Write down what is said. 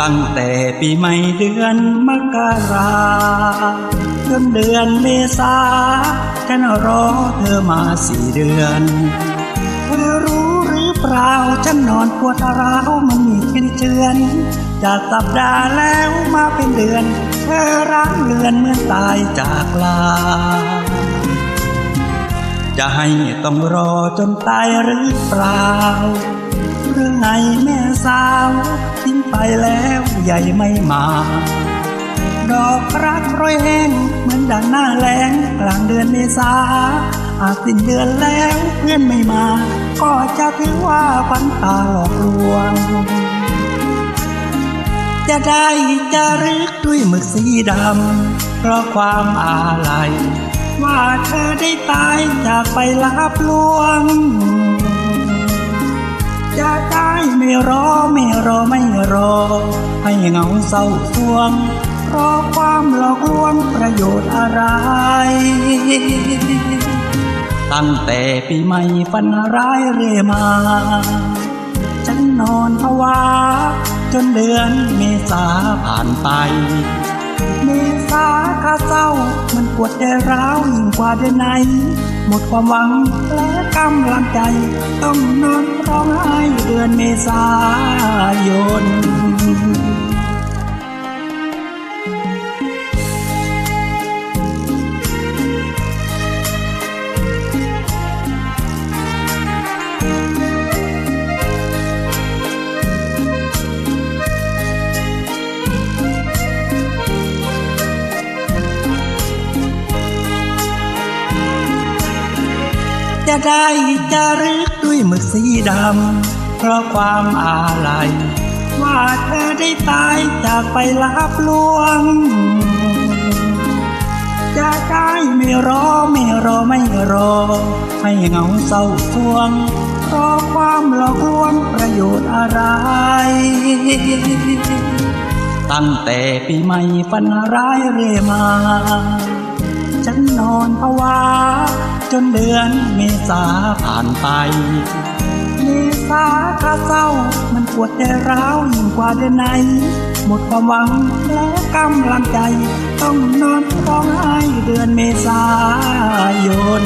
ตั้งแต่ปีใหม่เดือนมกราจนเดือนเมษาฉันรอเธอมาสี่เดือนเธอรู้หรือเปล่าฉันนอนปวดร้าวมันมีเป็นเชือนจากสัปดาห์แล้วมาเป็นเดือน เธอร้างเลือนเหมื่อนตายจากลา จะให้ต้องรอจนตายหรือเปล่า หรือไงแม่สาวทิ้งไปแล้วใหญ่ไม่มา ดอกรักโรยแห้งเหมือนดังหน้าแล้งกลางเดือนเมษาอาจสิ้นเดือนแล้วเพื่อนไม่มา ก็จะถือว่าฝันตาหลอกลวง จะได้จะรึกด้วยหมึกสีดำ เพราะความอาลัยว่าเธอได้ตายจากไปลับลวง ไม่รอไม่รอไม่รอ ให้เงาเศร้าสวงเพราะความหลอกลวงประโยชน์อะไร ตั้งแต่ปีใหม่ฝันร้ายเรื่อยมา ฉันนอนภาวะจนเดือนเมษาผ่านไป เมษาข้า ปวดใจร้าวยิ่งกว่าเดือนไหน หมดความหวังและกำลังใจ ต้องนอนร้องไห้เดือนเมษายน จะได้จะรึกด้วยหมึกสีดำ เพราะความอาลัย ว่าเธอได้ตายจากไปลับลวง จะได้ไม่รอไม่รอไม่รอ ให้เหงาเศร้าสวงเพราะความหลอกลวงประโยชน์อะไรตั้งแต่ปีใหม่ฝันร้ายเรื่อยมา ฉันนอนภาวะ จนเดือนเมษาผ่านไป เมษาข้าเศร้ามันปวดใจร้าวยิ่งกว่าเดือนไหน หมดความหวังและกำลังใจ ต้องนอนร้องไห้เดือนเมษายน